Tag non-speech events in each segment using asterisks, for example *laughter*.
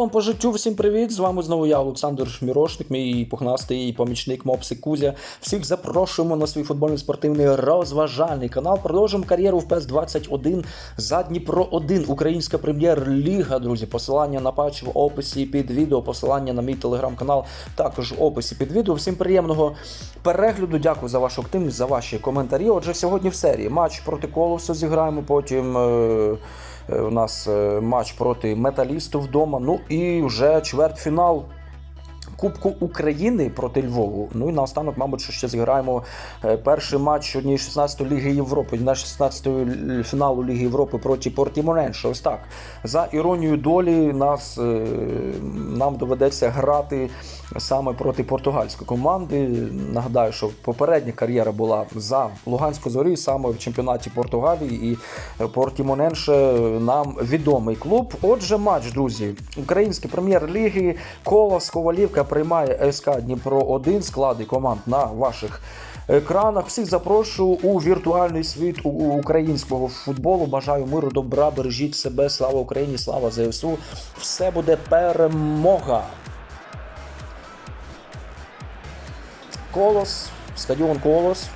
футболом по життю всім привіт! З вами знову я, Олександр Мірошник, мій пухнастий помічник Мопсик Кузя. Всіх запрошуємо на свій футбольний спортивний розважальний канал. Продовжуємо кар'єру в ПЕС 21 за Дніпро 1 Українська прем'єр-ліга. Друзі, посилання на патч в описі під відео, посилання на мій телеграм-канал також в описі під відео. Всім приємного перегляду. Дякую за вашу активність, за ваші коментарі. Отже, сьогодні в серії матч проти Колосу зіграємо. Потім. Е, У нас е, матч проти металісту вдома. Ну і вже чвертьфінал. Кубку України проти Львову. Ну і наостанок, мабуть, що ще зіграємо е, перший матч однієї 16 Ліги Європи, на 16-ї фіналу Ліги Європи проти Портімоненша. Ось так. За іронією долі нас, е, нам доведеться грати саме проти португальської команди. Нагадаю, що попередня кар'єра була за Луганську зорі, саме в чемпіонаті Португалії. І Портімоненше нам відомий клуб. Отже, матч, друзі, української прем'єр-ліги, Колос, Ковалівка приймає СК Дніпро 1 склади команд на ваших. Екранах всіх запрошую у віртуальний світ українського футболу. Бажаю миру, добра, бережіть себе. Слава Україні, слава ЗСУ. Все буде перемога. Колос, стадіон Колос.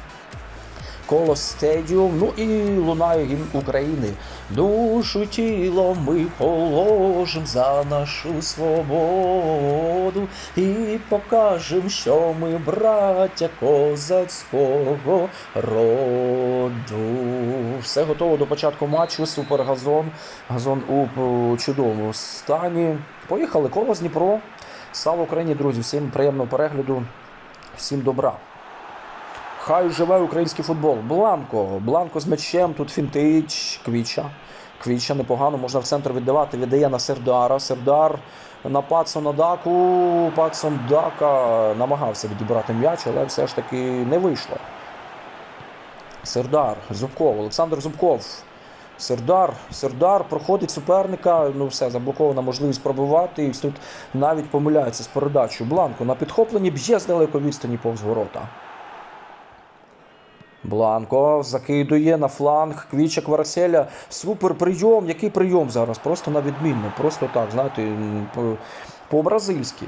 Колос Стедіум, ну і лунає гімн України. Душу тіло ми положим за нашу свободу і покажем, що ми браття козацького роду. Все готово до початку матчу. Супер газон. У чудовому стані. Поїхали. Колос Дніпро. Слава Україні, друзі! Всім приємного перегляду, всім добра. Хай живе український футбол. Бланко. Бланко з м'ячем. Тут фінтич. Квіча. Квіча непогано, можна в центр віддавати. Віддає на Сердара. Сердар на Пацона Даку. Пацон Дака намагався відібрати м'яч, але все ж таки не вийшло. Сердар, Зубков, Олександр Зубков. Сердар, Сердар проходить суперника. Ну все, заблокована можливість пробивати. І тут навіть помиляється з передачею. Бланко на підхопленні б'є з далеко відстані повз ворота. Бланко закидує на фланг Квіча Кварселя. Супер прийом. Який прийом зараз? Просто на відмінно. Просто так, знаєте, по- по-бразильськи.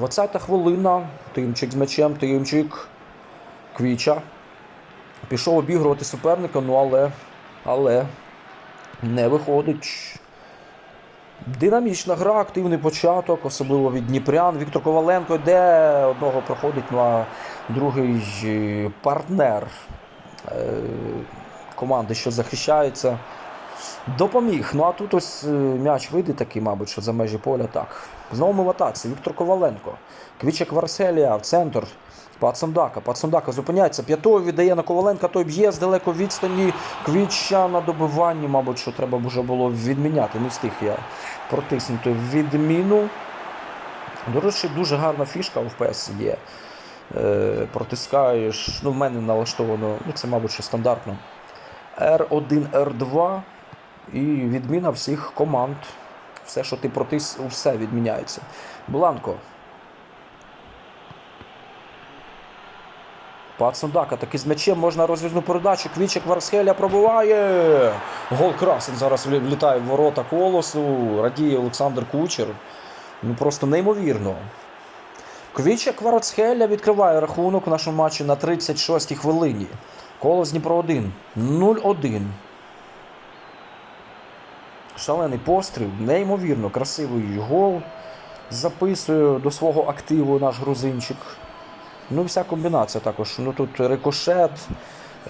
20-та хвилина. Тимчик з м'ячем, Тимчик. Квіча. Пішов обігрувати суперника, ну але, але не виходить. Динамічна гра, активний початок, особливо від Дніпрян. Віктор Коваленко йде, одного проходить, ну а другий е, партнер е, команди, що захищається, допоміг. Ну а тут ось е, м'яч вийде такий, мабуть, що за межі поля так. Знову ми в атаці. Віктор Коваленко. Квічек Варселія в центр. Пацандака. Пацандака зупиняється. П'ятою віддає на Коваленка, той б'є з далеко відстані. Квіча на добиванні, мабуть, що треба вже було відміняти. Не встиг я протиснути відміну. До речі, дуже гарна фішка в ПС є. Е, протискаєш, ну в мене налаштовано, ну це, мабуть, що стандартно. R1, R2 і відміна всіх команд. Все, що ти протис, все відміняється. Бланко. Пацандака таки з м'ячем можна розв'язну передачу. Квічик Варсхеля пробиває. Гол красень зараз влі- влітає в ворота колосу. Радіє Олександр Кучер. Ну просто неймовірно. Квіча Кварацхеля відкриває рахунок в нашому матчі на 36-й хвилині. Колос Дніпро 1. 0-1. Шалений постріл, неймовірно красивий гол. Записує до свого активу наш грузинчик. Ну, вся комбінація також. Ну тут рикошет.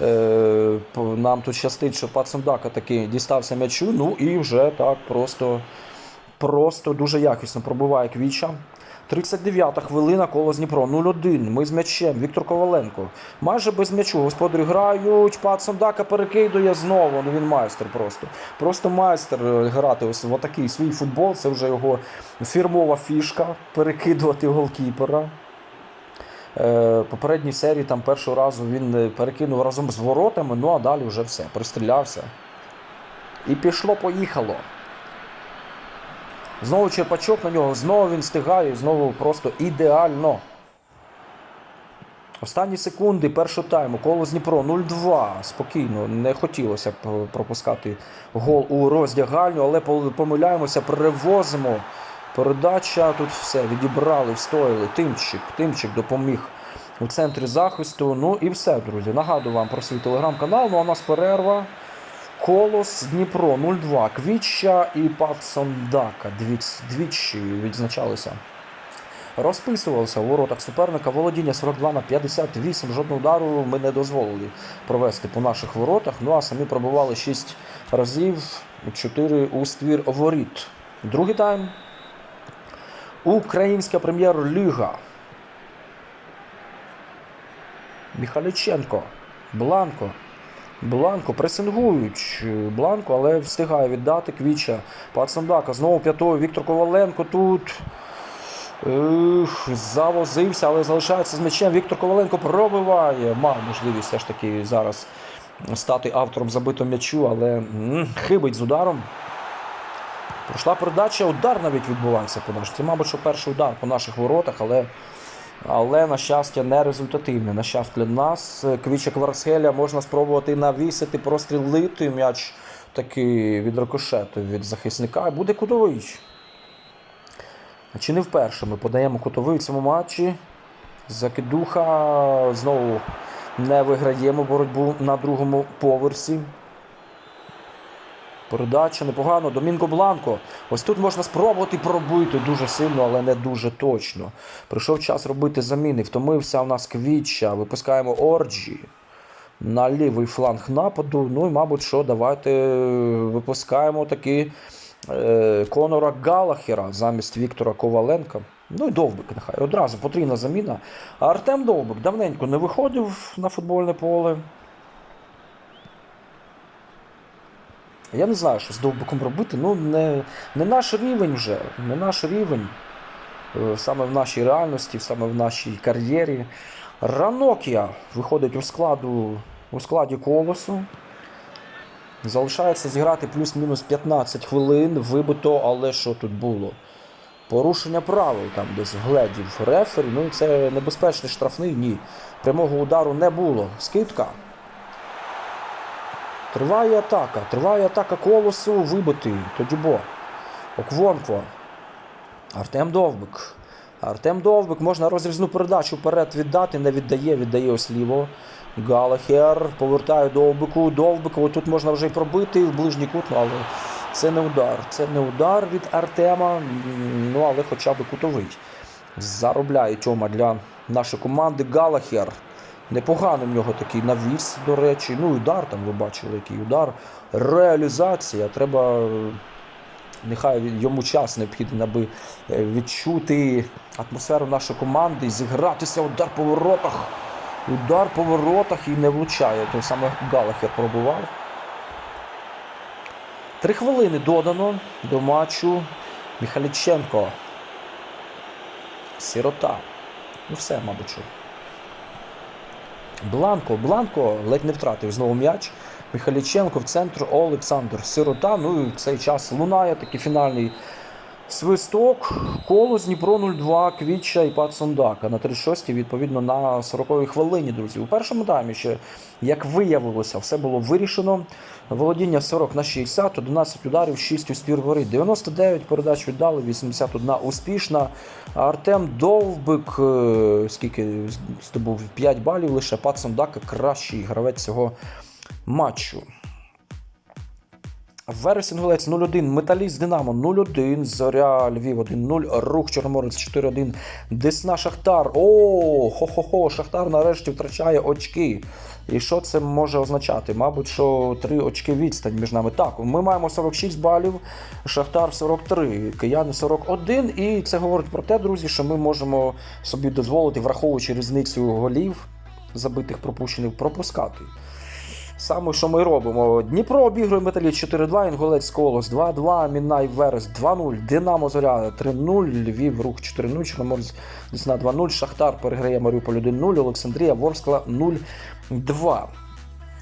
Е, нам тут щастить, що Пацандака таки дістався м'ячу. Ну і вже так просто, просто дуже якісно пробиває Квіча. 39-та хвилина, коло з Дніпро. 0-1. Ми з м'ячем. Віктор Коваленко. Майже без м'ячу. Господарі грають. Пацандака перекидує знову. Ну він майстер просто. Просто майстер е, грати ось в такий свій футбол. Це вже його фірмова фішка. Перекидувати голкіпера. Е, попередній серії там першого разу він е, перекинув разом з воротами, ну а далі вже все, пристрілявся. І пішло-поїхало. Знову черпачок на нього, знову він стигає, знову просто ідеально. Останні секунди першого тайму. Коло з Дніпро 0-2. Спокійно, не хотілося б е, пропускати гол у роздягальню, але помиляємося, перевозимо. Передача тут все відібрали, встояли. Тимчик, Тимчик допоміг у центрі захисту. Ну і все, друзі. Нагадую вам про свій телеграм-канал. Ну а у нас перерва. Колос Дніпро 0-2. Квіча і Паксондака. Двіч- Двічі відзначалися. Розписувалися у воротах суперника. Володіння 42 на 58. Жодного удару ми не дозволили провести по наших воротах. Ну а самі пробували 6 разів, 4 у ствір воріт. Другий тайм. Українська прем'єр-ліга. Міхаліченко. Бланко. Бланко пресингують Бланко, але встигає віддати Квіча. Пацандака. Знову п'ятою. Віктор Коваленко тут. Ех, завозився, але залишається з м'ячем. Віктор Коваленко пробиває. Мав можливість все ж таки зараз стати автором забитого м'ячу, але м, хибить з ударом. Пройшла передача, удар навіть відбувається по наших. Це, мабуть, що перший удар по наших воротах, але, але на щастя, не результативний. На щастя для нас. Квіча Кварсхеля можна спробувати навісити, прострілити м'яч таки від рикошету від захисника. Буде кутовий. Чи не вперше ми подаємо кутовий в цьому матчі. Закидуха знову не виграємо боротьбу на другому поверсі. Передача непогано. Домінго Бланко. Ось тут можна спробувати пробити дуже сильно, але не дуже точно. Прийшов час робити заміни. Втомився у нас Квіча. Випускаємо Орджі на лівий фланг нападу. Ну і, мабуть, що давайте випускаємо таки е, Конора Галахера замість Віктора Коваленка. Ну і Довбик нехай. Одразу потрібна заміна. А Артем Довбик давненько не виходив на футбольне поле. Я не знаю, що з Довбиком робити. Ну, не, не наш рівень вже. Не наш рівень. Е, Саме в нашій реальності, саме в нашій кар'єрі. Ранокія виходить у складу у складі колосу. Залишається зіграти плюс-мінус 15 хвилин. Вибито, але що тут було? Порушення правил там десь гледів рефері. Ну це небезпечний штрафний. Ні. Прямого удару не було. Скидка. Триває атака. Триває атака колосу. Вибитий. Тодюбо. Оквонкво. Артем Довбик. Артем Довбик можна розрізну передачу вперед віддати, не віддає, віддає ось ліво. Галахер повертає Довбику. Довбику. Тут можна вже й пробити в ближній кут, але це не удар. Це не удар від Артема. Ну, але хоча б кутовий. Заробляє Тьома для нашої команди. Галахер. Непоганий в нього такий навіс, до речі. Ну, удар там ви бачили, який удар. Реалізація. Треба. Нехай йому час необхідний, аби е, відчути атмосферу нашої команди, і зігратися удар по воротах. Удар по воротах і не влучає. Той саме Галахер пробував. Три хвилини додано до матчу. Міхаліченко. Сирота. Ну все, мабуть. Бланко, Бланко ледь не втратив знову м'яч. Михайліченко в центр Олександр Сирота. Ну і в цей час лунає такий фінальний свисток. Коло з Дніпро 02, Квітча і Пат Сондака на 36-й, відповідно на 40-й хвилині, друзі. У першому таймі ще, як виявилося, все було вирішено. Володіння 40 на 60, 11 ударів, 6 у спір воріт. 99 передач віддали, 81 успішна. Артем Довбик, е, скільки здобув 5 балів, лише Пат Сондака кращий гравець цього матчу. Вересень Гулець 0-1, Металіст Динамо 0-1, Зоря Львів 1-0, Рух Чорноморець 4-1, Десна Шахтар. О, хо-хо-хо, Шахтар нарешті втрачає очки. І що це може означати? Мабуть, що 3 очки відстань між нами. Так, ми маємо 46 балів, Шахтар 43, Кияни 41. І це говорить про те, друзі, що ми можемо собі дозволити, враховуючи різницю голів, забитих пропущених, пропускати. Саме, що ми робимо. Дніпро обігрує Металіст 4-2, Інгулець Колос 2-2, Мінай Верес 2-0, Динамо Зоря 3-0, Львів Рух 4-0, Чорноморець Десна 2-0, Шахтар переграє Маріуполь 1-0, Олександрія Ворскла 0-2.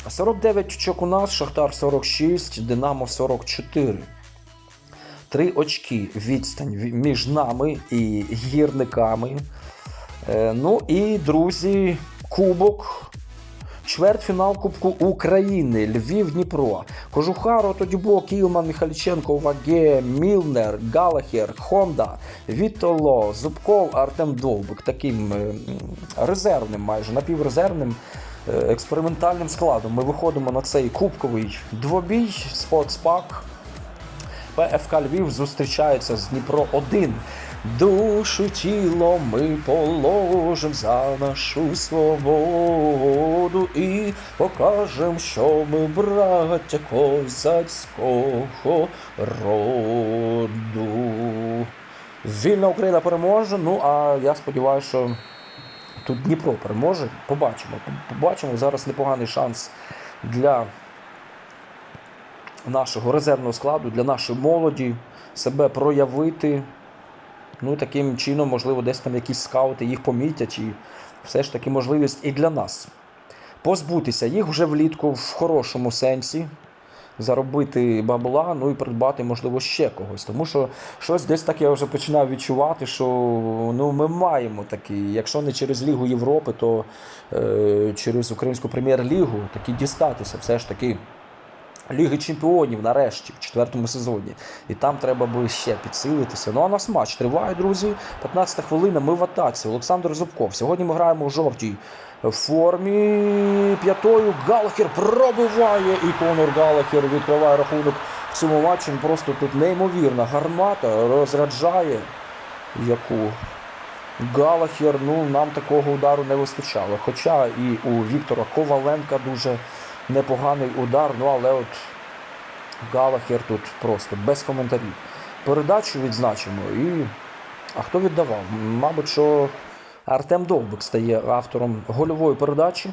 49 очок у нас, Шахтар 46, Динамо 44. Три очки відстань між нами і гірниками. Е, Ну і друзі, Кубок. Чвертьфінал Кубку України, Львів, Дніпро, Кожухаро, Тодюбо, Кілман, Міхаліченко, Ваге, Мілнер, Галахер, Хонда, Вітоло, Зубков, Артем Довбик. Таким е, резервним, майже напіврезервним е, експериментальним складом. Ми виходимо на цей кубковий двобій. Спортспак. ПФК Львів зустрічається з Дніпро 1. Душу тіло ми положим за нашу свободу і покажем, що ми браття козацького роду. Вільна Україна переможе. Ну а я сподіваюся, що тут Дніпро переможе. Побачимо. Побачимо. Зараз непоганий шанс для нашого резервного складу, для нашої молоді себе проявити. Ну, таким чином, можливо, десь там якісь скаути їх помітять, і все ж таки можливість і для нас позбутися їх вже влітку в хорошому сенсі, заробити бабла, ну і придбати, можливо, ще когось. Тому що щось десь так я вже починав відчувати, що ну, ми маємо такий, якщо не через Лігу Європи, то е, через Українську прем'єр-лігу таки дістатися все ж таки. Ліги Чемпіонів нарешті в четвертому сезоні. І там треба би ще підсилитися. Ну а наш матч триває, друзі. 15 хвилина. Ми в атаці. Олександр Зубков. Сьогодні ми граємо у жовтій формі. П'ятою Галахер пробиває. І Конор Галахер відкриває рахунок в цьому матчі. Просто тут неймовірна гармата розряджає. Яку Галахер, ну нам такого удару не вистачало. Хоча і у Віктора Коваленка дуже непоганий удар, ну але от Галахер тут просто без коментарів. Передачу відзначимо. І... А хто віддавав? Мабуть, що Артем Довбик стає автором гольової передачі.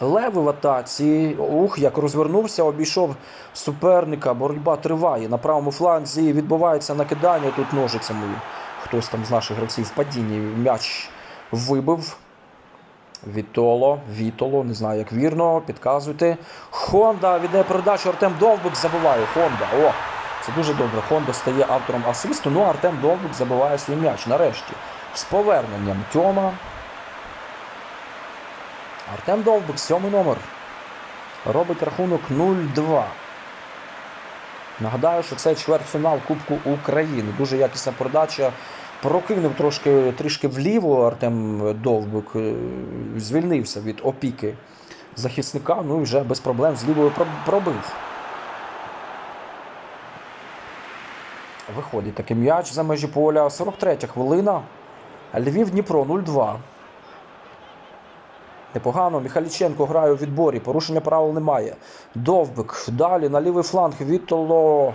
Леви в атаці. Ух, як розвернувся, обійшов суперника. Боротьба триває. На правому фланзі відбувається накидання тут ножицями. Хтось там з наших гравців в падінні м'яч вибив. Вітоло, Вітоло, не знаю, як вірно, підказуйте. Хонда віддає передачу, Артем Довбик забиває. Хонда. О, це дуже добре. Хонда стає автором асисту. Ну, Артем Довбик забиває свій м'яч. Нарешті. З поверненням Тьома. Артем Довбик, сьомий номер. Робить рахунок 0-2. Нагадаю, що це чвертьфінал Кубку України. Дуже якісна передача. Прокинув трошки трішки вліво Артем Довбик, е, звільнився від опіки захисника, ну і вже без проблем з пробив. Виходить такий м'яч за межі поля. 43 хвилина. Львів Дніпро 0-2. Непогано. Міхаліченко грає у відборі. Порушення правил немає. Довбик. Далі на лівий фланг. Вітоло.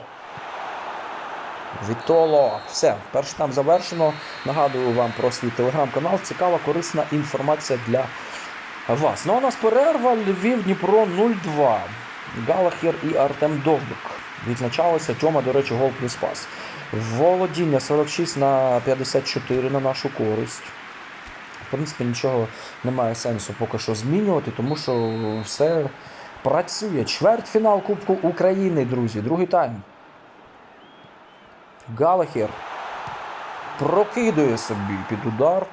Вітоло. Все, перший там завершено. Нагадую вам про свій телеграм-канал. Цікава, корисна інформація для вас. Ну а у нас перерва. Львів Дніпро 0-2. Галахер і Артем Довбик. Відзначалося Тьома, до речі, гол плюс пас. Володіння 46 на 54 на нашу користь. В принципі, нічого немає сенсу поки що змінювати, тому що все працює. Чвертьфінал Кубку України, друзі. Другий тайм. Галахер прокидує собі під удар.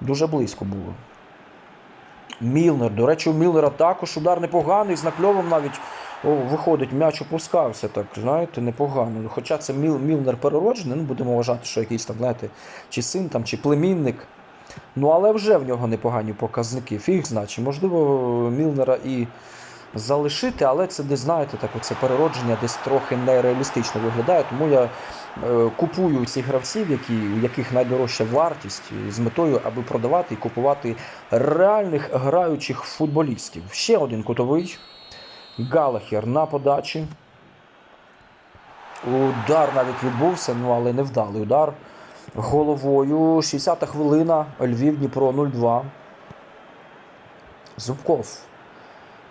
Дуже близько було. Мілнер. До речі, у Мілнера також удар непоганий, з накльовом навіть о, виходить, м'яч опускався, так, знаєте, непогано. Хоча це Міл, Мілнер перероджений, ну будемо вважати, що якийсь там, знаєте, чи син там, чи племінник. Ну, але вже в нього непогані показники. Фіг значить, можливо, Мілнера і залишити, але це десь, знаєте, так оце переродження десь трохи нереалістично виглядає. Тому я е, купую цих гравців, які, у яких найдорожча вартість, з метою, аби продавати і купувати реальних граючих футболістів. Ще один кутовий. Галахер на подачі. Удар навіть відбувся, ну але невдалий удар. Головою. 60-та хвилина. Львів Дніпро 0-2. Зубков.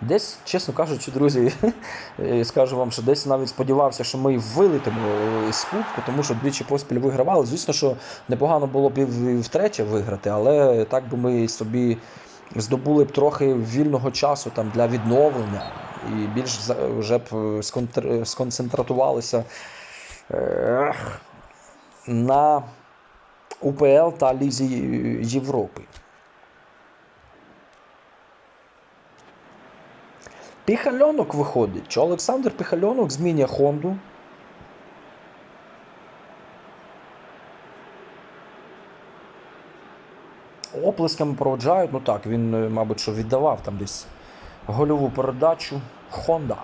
Десь, чесно кажучи, друзі, *laughs* е, скажу вам, що десь навіть сподівався, що ми вилетимо е, з кубку, тому що двічі поспіль вигравали. Звісно, що непогано було б і втретє виграти, але так би ми собі здобули б трохи вільного часу там, для відновлення і більш вже б е, сконцентратувалися на УПЛ та Лізі Європи. Піхальонок виходить. Чи Олександр Піхальонок змінює Хонду. Оплесками проводжають. Ну так, він, е, мабуть, що віддавав там десь гольову передачу. Хонда.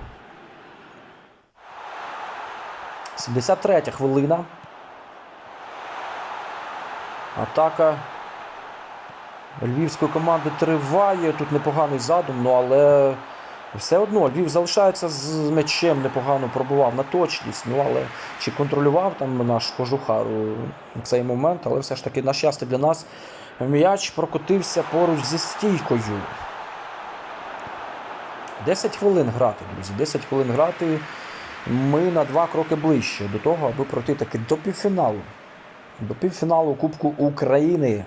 73 хвилина. Атака львівської команди триває. Тут непоганий задум, ну але все одно Львів залишається з м'ячем, непогано пробував на точність. Ну але чи контролював там наш кожухар у цей момент, але все ж таки, на щастя для нас, м'яч прокотився поруч зі стійкою. 10 хвилин грати, друзі. 10 хвилин грати. Ми на два кроки ближче до того, аби пройти таки до півфіналу. До півфіналу Кубку України.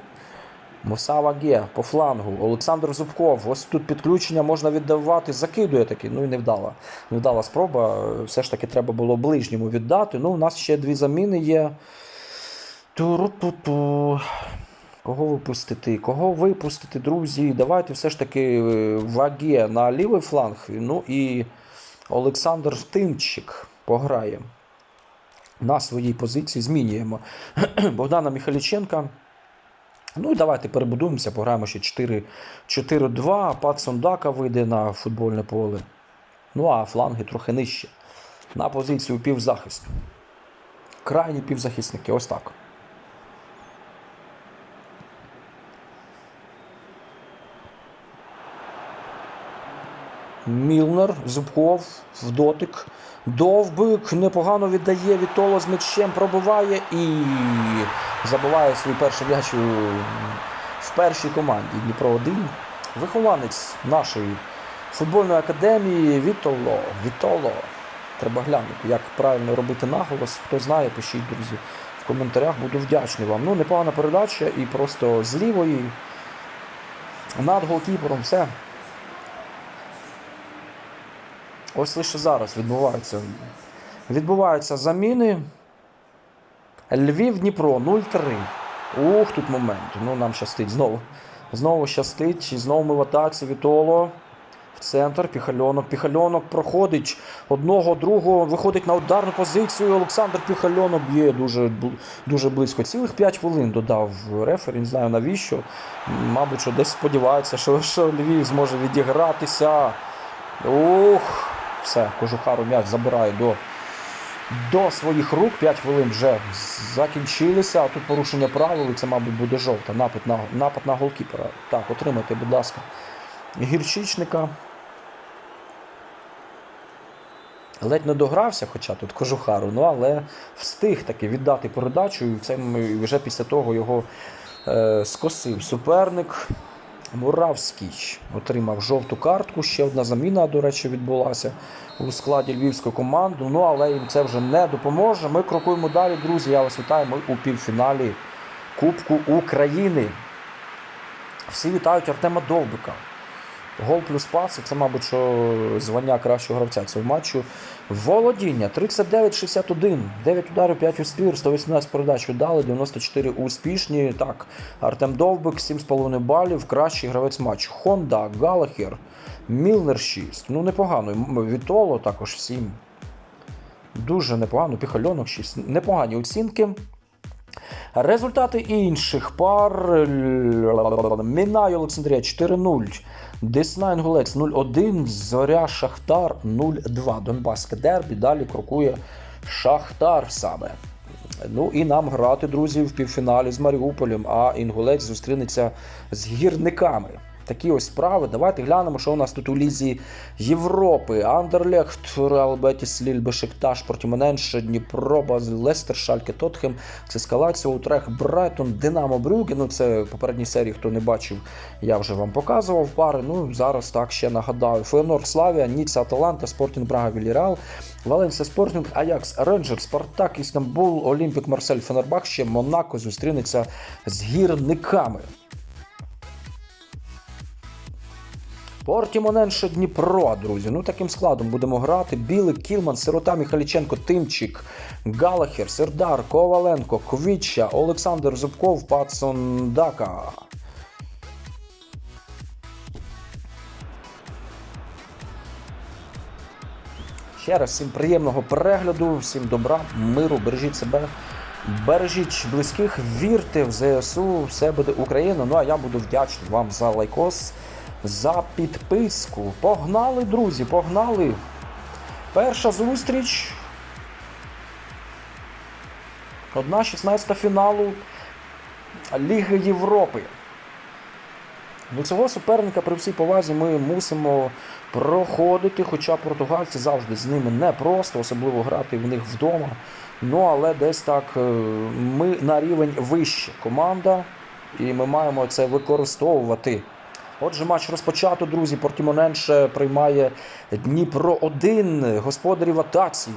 Мусава Ге по флангу. Олександр Зубков. Ось тут підключення можна віддавати. Закидує таки. Ну і невдала. Невдала спроба. Все ж таки треба було ближньому віддати. Ну, у нас ще дві заміни є. Туру-ту-ту. Кого випустити? Кого випустити, друзі? Давайте все ж таки е, ваге на лівий фланг. Ну і Олександр Тимчик пограє на своїй позиції. Змінюємо *clears throat* Богдана Міхаліченка. Ну і давайте перебудуємося, пограємо ще 4 4-2. Пат Сондака вийде на футбольне поле. Ну а фланги трохи нижче. На позицію півзахисту. Крайні півзахисники. Ось так. Мілнер, Зубков, в дотик. Довбик непогано віддає Вітоло з м'ячем, пробиває і забиває свій перший м'яч в першій команді Дніпро 1. Вихованець нашої футбольної академії Вітоло. Вітоло. Треба глянути, як правильно робити наголос. Хто знає, пишіть, друзі, в коментарях. Буду вдячний вам. Ну, непогана передача і просто з лівої над голкіпером все. Ось лише зараз відбуваються, відбуваються заміни. Львів Дніпро 0-3. Ух, тут момент. Ну, нам щастить знову. Знову щастить. І знову ми в атаці. Вітоло. В центр. Піхальонок. Піхальонок проходить одного, другого. Виходить на ударну позицію. Олександр Піхальонок б'є дуже, дуже близько. Цілих 5 хвилин додав рефері. Не знаю навіщо. Мабуть, що десь сподівається, що, що Львів зможе відігратися. Ух, все, кожухару м'яч забирає до, до своїх рук. 5 хвилин вже закінчилися. А тут порушення правил, і це, мабуть, буде жовта. Напад на, напад на голкіпера. Так, отримайте, будь ласка, гірчичника. Ледь не догрався, хоча тут кожухару, ну але встиг таки віддати передачу, і це вже після того його е, скосив суперник. Муравський отримав жовту картку. Ще одна заміна, до речі, відбулася у складі львівської команди. Ну але їм це вже не допоможе. Ми крокуємо далі, друзі. Я вас вітаю. Ми у півфіналі Кубку України. Всі вітають Артема Довбика. Гол плюс пас, це, мабуть, що звання кращого гравця цього матчу. Володіння 39-61, 9 ударів, 5 успір, 118 передач віддали, 94 успішні. Так, Артем Довбик, 7,5 балів, кращий гравець матчу. Хонда, Галахер, Мілнер 6. Ну, непогано. Вітоло також 7. Дуже непогано. Піхальонок 6. Непогані оцінки. Результати інших пар. Мінай Олександрія 4-0. Десна Голекс 0-1. Зоря Шахтар 0-2. Донбаське дербі. Далі крокує Шахтар саме. Ну і нам грати, друзі, в півфіналі з Маріуполем, а Інгулець зустрінеться з гірниками. Такі ось справи. Давайте глянемо, що у нас тут у Лізі Європи. Андерлехт, Реал Бетіс, Ліль, Бешикташ, Портімененше, Дніпро, Базель, Лестер, Шальке, Тотхем, Цискалаціо, Утрех, Брайтон, Динамо Брюге. Ну, це в попередній серії, хто не бачив, я вже вам показував пари. Ну, зараз так ще нагадаю. Феонор Славія, Ніцца, Аталанта, Спортінг Брага, Вільяреал, Валенсія Спортінг, Аякс, Рейнджер, Спартак, Істамбул, Олімпік, Марсель, Фенербахче, Монако зустрінеться з гірниками. Портімоненше Дніпро, друзі. Ну таким складом будемо грати. Білик, Кілман, Сирота, Міхаліченко, Тимчик, Галахер, Сердар, Коваленко, Квітча, Олександр Зубков, Пацон Дака. Ще раз всім приємного перегляду, всім добра, миру, бережіть себе, бережіть близьких, вірте в ЗСУ, все буде Україна. Ну а я буду вдячний вам за лайкос, за підписку. Погнали, друзі, погнали. Перша зустріч. Одна 16 фіналу Ліги Європи. До цього суперника при всій повазі ми мусимо проходити, хоча португальці завжди з ними непросто, особливо грати в них вдома. Ну, але десь так е, ми на рівень вище команда, і ми маємо це використовувати. Отже, матч розпочато, друзі. Портімоненше приймає Дніпро 1. Господарі в атаці.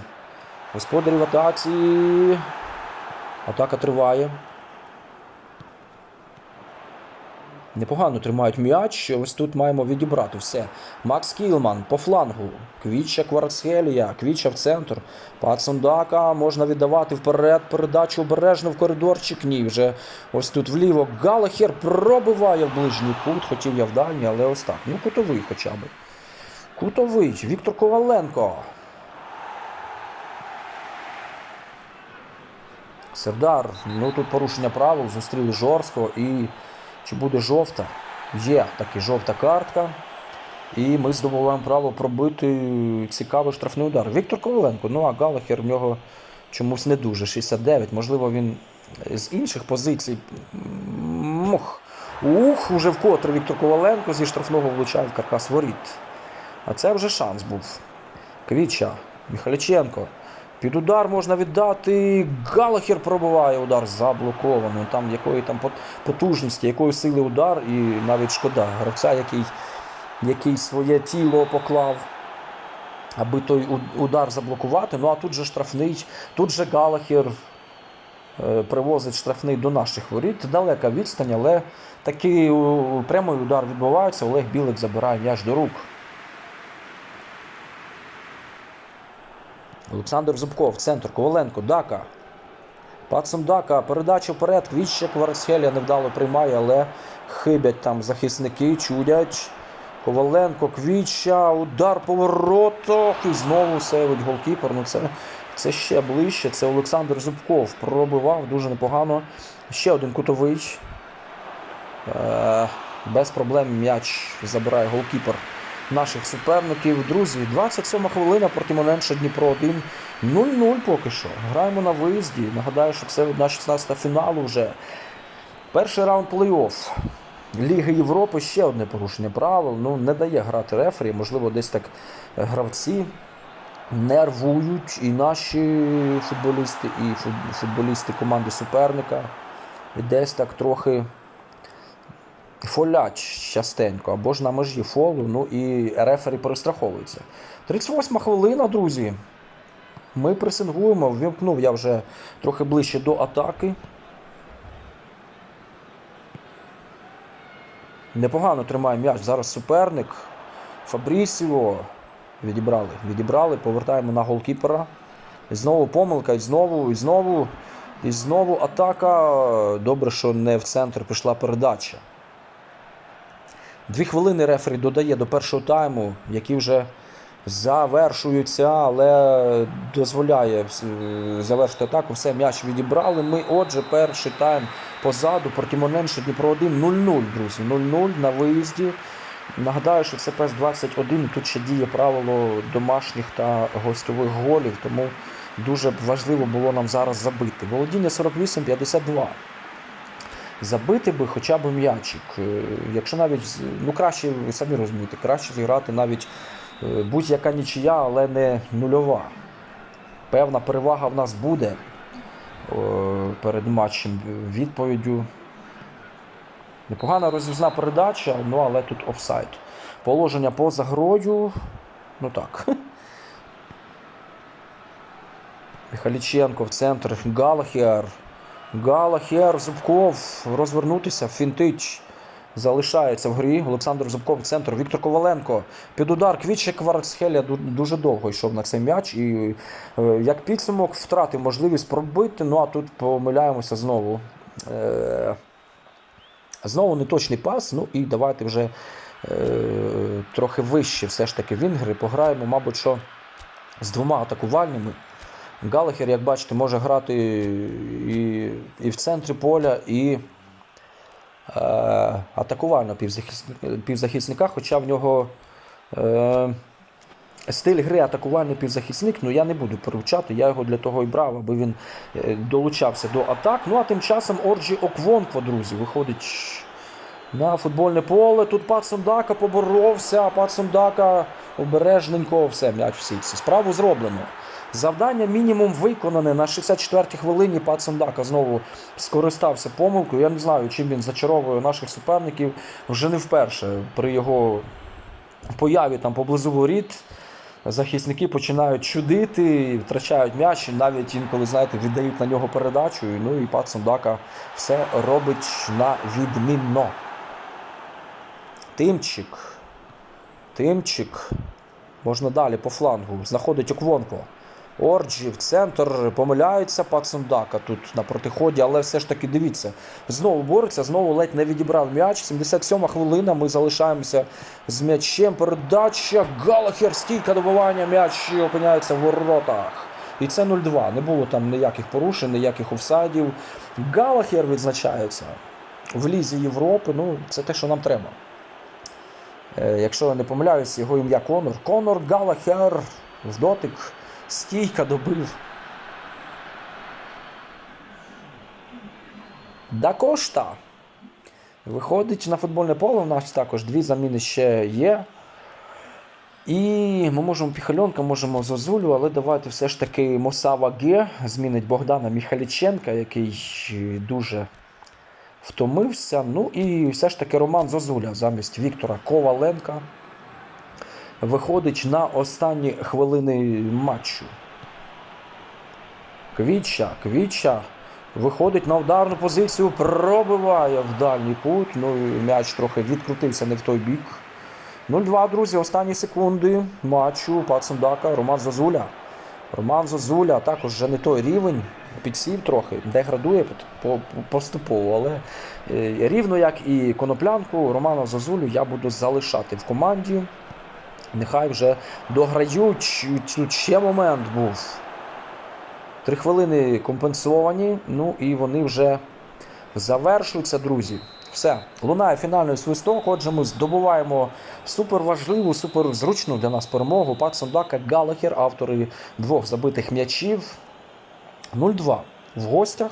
В атаці. Атака триває. Непогано тримають м'яч. Ось тут маємо відібрати все. Макс Кілман по флангу. Квітча Кварцхелія, Квітча в центр. Пацундака можна віддавати вперед. Передачу обережно в коридорчик. Ні, вже ось тут вліво. Галахер пробиває в ближній кут. Хотів я в дальній, але ось так. Ну, кутовий хоча б. Кутовий. Віктор Коваленко. Сердар, ну тут порушення правил, зустріли жорстко і чи буде жовта? Є таки жовта картка. І ми здобуваємо право пробити цікавий штрафний удар. Віктор Коваленко, ну а Галахер в нього чомусь не дуже. 69. Можливо, він з інших позицій. Мух. Ух, уже вкотре Віктор Коваленко зі штрафного влучає в каркас воріт. А це вже шанс був. Квіча, Міхаліченко. Під удар можна віддати. Галахер пробиває удар заблокований. Там якої там потужності, якої сили удар, і навіть шкода гравця, який, який своє тіло поклав, аби той удар заблокувати. Ну а тут же штрафний, тут же Галахер е, привозить штрафний до наших воріт. Далека відстань, але такий прямий удар відбувається. Олег Білик забирає м'яч до рук. Олександр Зубков, центр, Коваленко, Дака. Пацан Дака, передача вперед. Квіща Кварцхелія невдало приймає, але хибять там захисники, чудять. Коваленко, Квіча, удар по воротах. І знову сейвить голкіпер. Ну це, це ще ближче. Це Олександр Зубков. Пробивав дуже непогано. Ще один кутовий. Е, без проблем м'яч забирає голкіпер наших суперників. Друзі, 27 хвилина проти Портімоненша Дніпро 1. 0-0 поки що. Граємо на виїзді. Нагадаю, що це одна 16 фіналу вже. Перший раунд плей-офф. Ліги Європи ще одне порушення правил. Ну, не дає грати рефері. Можливо, десь так гравці нервують і наші футболісти, і футболісти команди суперника. І десь так трохи фолять частенько, або ж на межі фолу, ну і рефері перестраховується. 38 хвилина, друзі. Ми пресингуємо, вимкнув я вже трохи ближче до атаки. Непогано тримає м'яч. Зараз суперник. Фабрісіо. Відібрали. Відібрали, повертаємо на голкіпера. І знову помилка, і знову, і знову, і знову атака. Добре, що не в центр пішла передача. Дві хвилини рефері додає до першого тайму, які вже завершуються, але дозволяє завершити атаку. Все, м'яч відібрали. Ми, отже, перший тайм позаду. Портімоненше Дніпро 1 0-0, друзі. 0-0 на виїзді. Нагадаю, що це ПЕС 21 тут ще діє правило домашніх та гостьових голів, тому дуже важливо було нам зараз забити. Володіння 48-52 забити би хоча б м'ячик. Е, якщо навіть, ну краще, ви самі розумієте, краще зіграти навіть е, будь-яка нічия, але не нульова. Певна перевага в нас буде е, перед матчем відповіддю. Непогана розв'язна передача, ну але тут офсайд. Положення поза грою. Ну так. *laughs* Михайліченко в центр. Галахер. Галахер, Зубков розвернутися, фінтич. залишається в грі. Олександр Зубков, центр, Віктор Коваленко. Під удар Квітче Кварцхеля дуже довго йшов на цей м'яч. І е, як підсумок втратив можливість пробити. Ну а тут помиляємося знову. Е, Знову неточний пас. Ну і давайте вже е, трохи вище все ж таки вінгери. Пограємо, мабуть, що з двома атакувальними. Галахер, як бачите, може грати і, і в центрі поля, і е, атакувально півзахисника, хоча в нього е, стиль гри атакувальний півзахисник, ну я не буду перевчати, я його для того і брав, аби він е, долучався до атак. Ну а тим часом Орджі Оквонкво, друзі, виходить на футбольне поле. Тут Пат Сондака поборовся, Пат Сондака обережненько, все, м'яч в сітці. Справу зроблено. Завдання мінімум виконане на 64-й хвилині. Пат Сондака знову скористався помилкою. Я не знаю, чим він зачаровує наших суперників вже не вперше. При його появі там поблизу воріт захисники починають чудити, втрачають м'яч, навіть інколи, знаєте, віддають на нього передачу. Ну і Пат Сондака все робить на відмінно. Тимчик. Тимчик. Можна далі по флангу. Знаходить Оквонко. Орджі в центр помиляється Пацундака тут на протиході, але все ж таки дивіться. Знову бореться, знову ледь не відібрав м'яч. 77 хвилина. Ми залишаємося з м'ячем. Передача. Галахер, стійка добивання. М'яч опиняється в воротах. І це 0-2. Не було там ніяких порушень, ніяких офсайдів. Галахер відзначається в лізі Європи. Ну, це те, що нам треба. Е, Якщо я не помиляюсь, його ім'я Конор. Конор Галахер в дотик. Стійка добив. Да Кошта. Виходить на футбольне поле. У нас також дві заміни ще є. І ми можемо Піхальонка, можемо Зозулю, але давайте все ж таки Мосава Г змінить Богдана Міхаліченка, який дуже втомився. Ну і все ж таки Роман Зозуля замість Віктора Коваленка виходить на останні хвилини матчу. Квітча, Квітча виходить на ударну позицію, пробиває в дальній кут. Ну і м'яч трохи відкрутився не в той бік. 0-2, друзі, останні секунди матчу Пацандака, Роман Зазуля. Роман Зозуля також вже не той рівень, підсів трохи, деградує по- по- поступово, але е, рівно як і коноплянку, Романа Зозулю я буду залишати в команді. Нехай вже дограють. Тут ще момент був. Три хвилини компенсовані, ну і вони вже завершуються, друзі. Все, лунає фінальний свисток. Отже, ми здобуваємо суперважливу, суперзручну для нас перемогу. Пак Сондака Галахер, автори двох забитих м'ячів. 0-2 в гостях.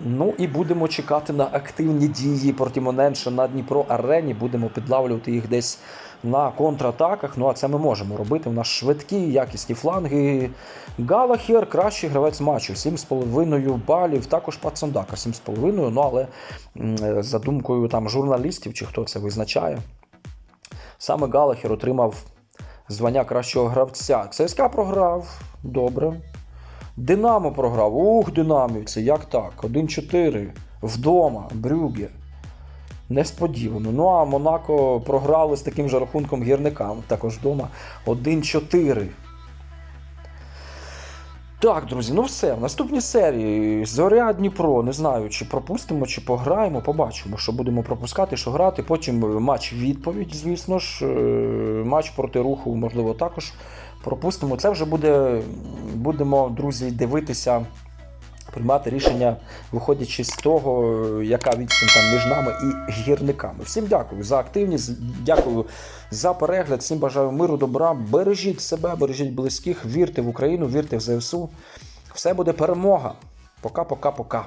Ну і будемо чекати на активні дії Портімоненша на Дніпро Арені. Будемо підлавлювати їх десь на контратаках. Ну а це ми можемо робити. У нас швидкі, якісні фланги. Галахер кращий гравець матчу. 7,5 балів. Також Пацандака 7,5. Ну але за думкою там журналістів чи хто це визначає. Саме Галахер отримав звання кращого гравця. ЦСКА програв. Добре. Динамо програв. Ух, динамівці, як так? 1-4 вдома, Брюге. Несподівано. Ну а Монако програли з таким же рахунком гірникам. Також вдома 1-4. Так, друзі, ну все. В наступній серії Зоря Дніпро. Не знаю, чи пропустимо, чи пограємо. Побачимо, що будемо пропускати, що грати. Потім матч відповідь, звісно ж. Е, Матч проти руху, можливо, також пропустимо. Це вже буде, будемо, друзі, дивитися, приймати рішення, виходячи з того, яка відстань там між нами і гірниками. Всім дякую за активність, дякую за перегляд. Всім бажаю миру, добра. Бережіть себе, бережіть близьких, вірте в Україну, вірте в ЗСУ. Все буде перемога. Пока-пока-пока.